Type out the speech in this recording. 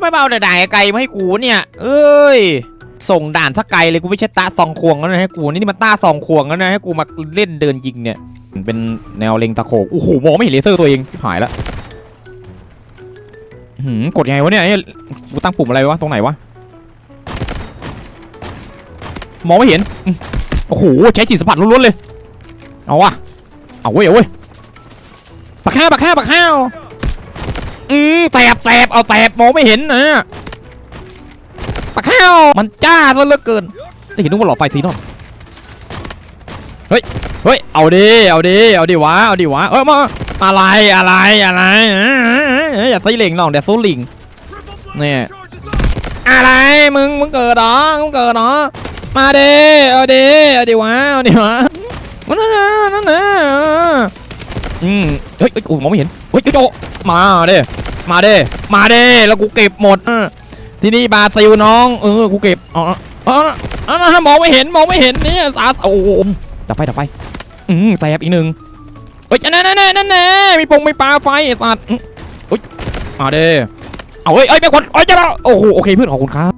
ไม่เบาแต่ด่าไกลมาให้กูเนี่ย เอ้ย ส่งด่านสักไกลเลยกูไม่ใช่ตาซองควงแล้วนะให้กูนี่นี่มันตาซองควงแล้วนะให้กูมาเล่นเดินยิงเนี่ย เป็นแนวเล็งตะโขกโอ้โหมองไม่เห็นเลเซอร์ตัวเองหายแล้วหืมกดยังไงวะเนี่ยกูตั้งปุ่มอะไรวะตรงไหนวะมองไม่เห็นโอ้โหใช้จิตสัมผัสล้วนๆเลย เอาวะเอาเว้ยเอาเว้ยปักข้าปักข้าปักข้า อืมแสบแสบเอาแสบมองไม่เห็นนะปักข้าวมันจ้าซะเหลือเกินได้เห็นนึกว่าหลอดไฟสีนอนเฮ้ยเฮ้ยเอาดิเอาดิเอาดิวะเอาดิวะเออมาอะไรอะไรอะไรอย่าใส่เหล่งน้องเดี๋ยวสู้ลิงเนี่ยอะไรมึงมึงเกิดหรอมึงเกิดหรอมาดิเอาดิเอาดิวะเอาดิวะนั่นนะนั่นนะอืมเฮ้ยเฮ้ยโอ้มองไม่เห็นเฮ้ยโจมาเด้ มาเด้ มาเด้ แล้วกูเก็บหมดอที่นี่บาซิลน้อง เออ กูเก็บ อ๋ออ๋อมองไม่เห็น มองไม่เห็นเนี่ยตาโอ้โหดับไฟดับไฟ อืมแสบอีกหนึ่งเฮ้ยนั่นนั่นนั่นนั่นมีปงมีปลาไฟสัตว์เฮ้ยมาเด้ เอาเฮ้ยเอ้ยไม่งคนเอ้ยจะโอ้โห โอเคเพื่อนขอบคุณครับ